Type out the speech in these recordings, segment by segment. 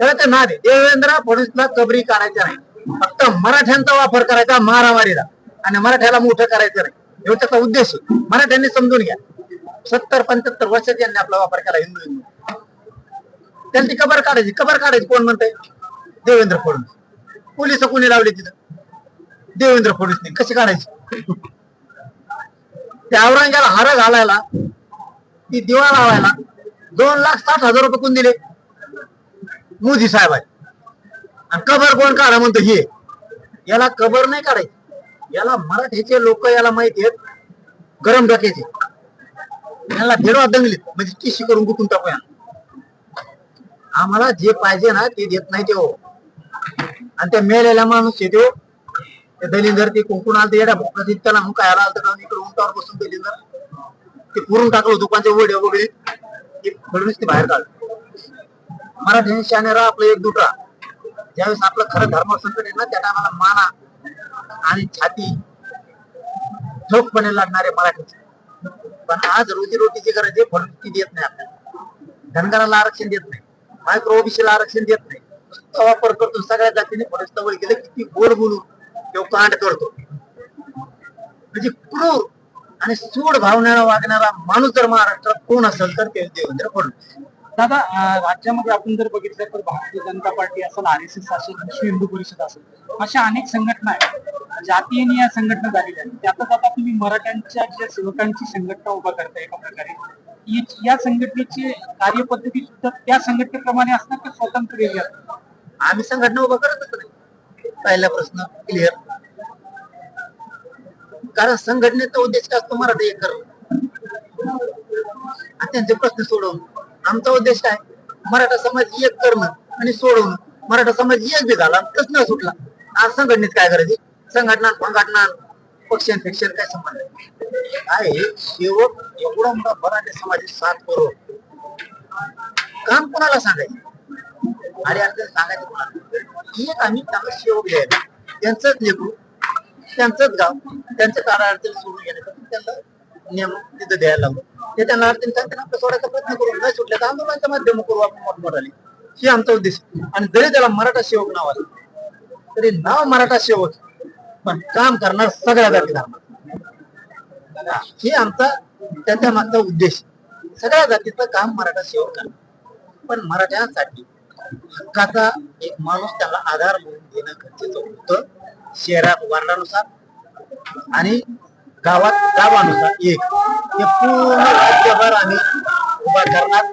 त्याला ते नाद देवेंद्र फडणवीसला कबरी काढायचं नाही. फक्त मराठ्यांचा वापर करायचा मारामारीला. आणि मराठ्याला मोठं करायचं नाही. एवढं त्याचा उद्देश मराठ्यांनी समजून घ्या. सत्तर पंच्याहत्तर वर्षात यांनी आपला वापर केला हिंदू हिंदू. त्यांची कबर काढायची. कबर काढायची कोण म्हणते देवेंद्र फडणवीस. पोलीस कोणी लावली तिथं? देवेंद्र फडणवीसने. कशी काढायची? त्या औरंगाला हार घालायला ती दिवा लावायला दोन लाख साठ हजार रुपये कोण दिले? मोदी साहेब आणि कबर कोण काढा म्हणतो हे? याला कबर नाही काढायची. याला मराठीचे लोक याला माहिती आहेत. गरम डोक्याचे याला फिरवा दंगलीत म्हणजे किशी करून गुतून टाकूया. आम्हाला जे पाहिजे ना ते देत नाही ते हो. आणि त्या मेलेल्या माणूस येतो ते. दलिंदर ते कुंकुण आलं येड्या भोका त्याला मग काय आला आलं इकडे उंटावर बसून दलिंदर. ते पुरून टाकलं दुकानच्या वडे वगैरे. ते फडणवीस ते बाहेर काढलं. मराठी शाने राहा आपलं एक दुटा ज्यावेळेस आपलं खरं धर्म संकट आहे ना त्या टायमाला माना आणि छाती ठोकपणे लागणारे मराठीचे पण आज रोजीरोटीची गरज आहे फडणवीस ती देत नाही आपल्याला. धनगराला आरक्षण देत नाही. मायक्रो ओबीसीला आरक्षण देत नाही. नुसता वापर करतो सगळ्या जातीने फडणवीस तवळ गेलं किती गोड बोलून तो कांड करतो. म्हणजे क्रूर आणि सूड भावनेला वागणारा माणूस जर महाराष्ट्रात कोण असेल तर ते देवेंद्र फडणवीस. दादा राज्यामध्ये आपण जर बघितलं तर भारतीय जनता पार्टी असेल आर एस एस असेल विश्व हिंदू परिषद असेल अशा अनेक संघटना आहेत. जातीयनी या संघटना झालेल्या आहेत. त्यातच आता तुम्ही मराठ्यांच्या ज्या सेवकांची संघटना उभा करता एका प्रकारे या संघटनेची कार्यपद्धती सुद्धा त्या संघटनेप्रमाणे असणार की स्वतंत्र वेगळी आम्ही संघटना उभा करतच नाही पहिला प्रश्न क्लिअर कारण संघटनेचा उद्देश काय असतो मराठी एक करणं आता त्यांचे प्रश्न सोडवून. आमचा उद्देश काय? मराठा समाज एक करणं आणि सोडवणं मराठा समाज एक बी झाला प्रश्न सुटला. आज संघटनेत काय करायचे? संघटना संघटना पक्षां फिक्षण काय संबंध आहे? काय शेवट एवढा मोठा मराठा समाज साथ करो काम कोणाला सांगायचं? आणि अर्थ सांगायचं कोणाला? एक आम्ही त्यांना शेवक घ्यायला. त्यांचंच लेखू त्यांचंच गाव त्यांचं कारण अडचण सोडून घेण्यासाठी त्यांना नियम तिथं द्यायला लागलो. ते त्यांना आपलं सोडायचा प्रयत्न करू न सुटले तर आंदोलनाच्या माध्यम करू आपण मोठमोठाले हे आमचा उद्देश. आणि जरी त्याला मराठा सेवक नाव आलं तरी नाव मराठा सेवक पण काम करणार सगळ्या जाती धर्मात. हे आमचा त्याच्या मागचा उद्देश. सगळ्या जातीचं काम मराठा सेवक करणं पण मराठ्यांसाठी हक्काचा एक माणूस त्याला आधार म्हणून देणं गरजेचं होतं. शहरात वर्णानुसार. आणि गावात गावानुसार एक. हे पूर्ण राज्यभर आम्ही उभा करणार.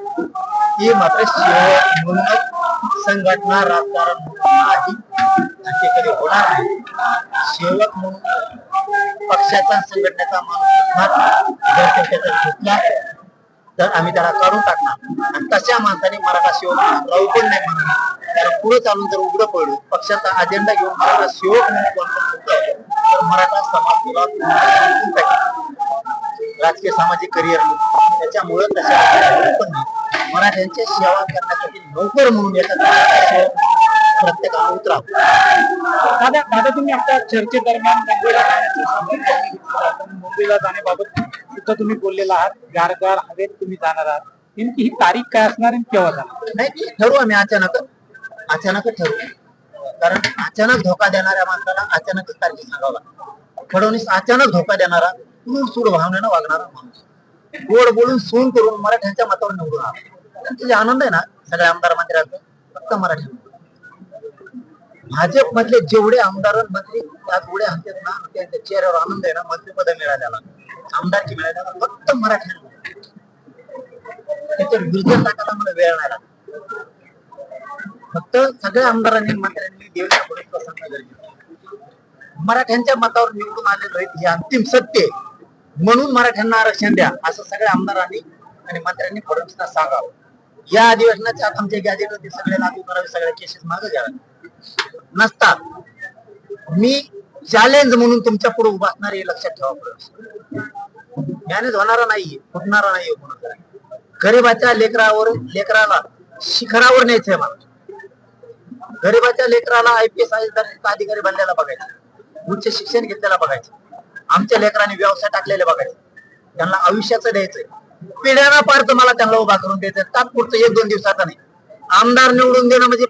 ही मात्र शिवाय म्हणूनच संघटना राजकारण नाही. ते कधी होणार नाही सेवक म्हणून पक्षाचा संघटनेचा माणूस जर त्याचा घेतला तर आम्ही त्याला काढून टाकणार. आणि तशा माणसाने मराठा सेवक राहू पण नाही म्हणणार कारण पुढे चालून जर उघडं पडलो पक्षाचा अजेंडा घेऊन मराठा सेवक म्हणून कोण पण तर मराठा समाज टाकेल. राजकीय सामाजिक करिअर त्याच्यामुळे तशा मराठ्यांची सेवा करण्यासाठी नोकर म्हणून सेवक प्रत्येकाला उतरावं दादा दादा तुम्ही आपल्या चर्चेदरम्यान मुंबईला जाण्याचं मुंबईला जाण्याबाबत सुद्धा तुम्ही बोललेला आहात. गारगार हवेत तुम्ही जाणार आहात. नेमकी ही तारीख काय असणार आणि केव्हा जाणार? नाही ठरवू आम्ही अचानक अचानक ठरवू. कारण अचानक धोका देणाऱ्या माणसाला अचानकच तारखे सांगावं लागतं. फडणवीस अचानक धोका देणारा सूड भावनेनं वागणारा माणूस. गोड बोलून सून करून मराठ्यांच्या मतावर निवडून आला. त्यांचा आनंद आहे ना सगळ्या आमदार मंदिरात फक्त मराठी भाजप मधले जेवढे आमदार मंत्री त्यात उड्या हलतात ना त्यांच्या चेहऱ्यावर आनंद आहे ना मंत्रीपद मिळाल्याला आमदारकी मिळाल्याला फक्त मराठ्यांना. त्याच्या विरुद्ध टाकायला मला वेळ नाही लागला फक्त सगळ्या आमदारांनी मंत्र्यांनी गरजेचं मराठ्यांच्या मतावर निवडून आलेले हे अंतिम सत्य म्हणून मराठ्यांना आरक्षण द्या असं सगळ्या आमदारांनी आणि मंत्र्यांनी फडणवीसला सांगावं. या अधिवेशनाच्या आत आमच्या गॅजेट सगळे लागू करावे सगळ्या केसेस मागे घ्यावे. नसतात. मी चॅलेंज म्हणून तुमच्यापुढे उभा असणार हे लक्षात ठेवा मॅनेज होणारा नाहीये फुटणारा नाहीये कोणाचा गरीबाच्या लेकरावर लेकराला शिखरावर न्यायचंय मला. गरीबाच्या लेकराला आयपीएस अधिकारी बनलेला बघायचं. उच्च शिक्षण घेतलेला बघायचं. आमच्या लेकरांनी व्यवसाय टाकलेले बघायचे. त्यांना आयुष्याचं द्यायचंय. पिढ्याना पार मला त्यांना उभा करून द्यायचं तात्पुरतं एक दोन दिवसाचा नाही. आमदार निवडून देणं म्हणजे